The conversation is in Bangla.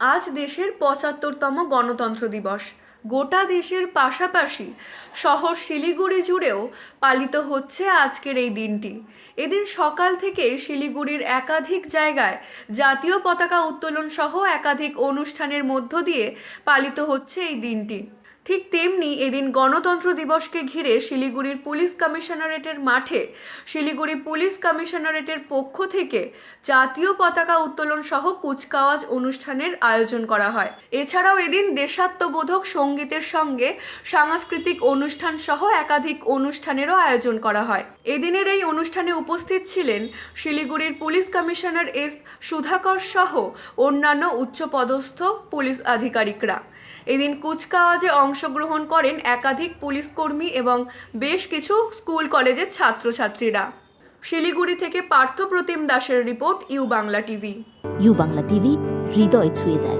আজ দেশের পঁচাত্তরতম গণতন্ত্র দিবস। গোটা দেশের পাশাপাশি শহর শিলিগুড়ি জুড়েও পালিত হচ্ছে আজকের এই দিনটি। এদিন সকাল থেকে শিলিগুড়ির একাধিক জায়গায় জাতীয় পতাকা উত্তোলন সহ একাধিক অনুষ্ঠানের মধ্য দিয়ে পালিত হচ্ছে এই দিনটি। ঠিক তেমনি এদিন গণতন্ত্র দিবসকে ঘিরে শিলিগুড়ির পুলিশ কমিশনারেটের মাঠে, শিলিগুড়ি পুলিশ কমিশনারেটের পক্ষ থেকে জাতীয় পতাকা উত্তোলন সহ কুচকাওয়াজ অনুষ্ঠানের আয়োজন করা হয়। এছাড়াও এদিন দেশাত্মবোধক সঙ্গীতের সঙ্গে সাংস্কৃতিক অনুষ্ঠান সহ একাধিক অনুষ্ঠানেরও আয়োজন করা হয়। এদিনের এই অনুষ্ঠানে উপস্থিত ছিলেন শিলিগুড়ির পুলিশ কমিশনার এস সুধাকর সহ অন্যান্য উচ্চপদস্থ পুলিশ আধিকারিকরা। এদিন কুচকাওয়াজে অংশগ্রহণ করেন একাধিক পুলিশ কর্মী এবং বেশ কিছু স্কুল কলেজের ছাত্রছাত্রীরা। শিলিগুড়ি থেকে পার্থ প্রতিম দাসের report U Bangla TV. U Bangla TV, হৃদয় ছুঁয়ে যায়।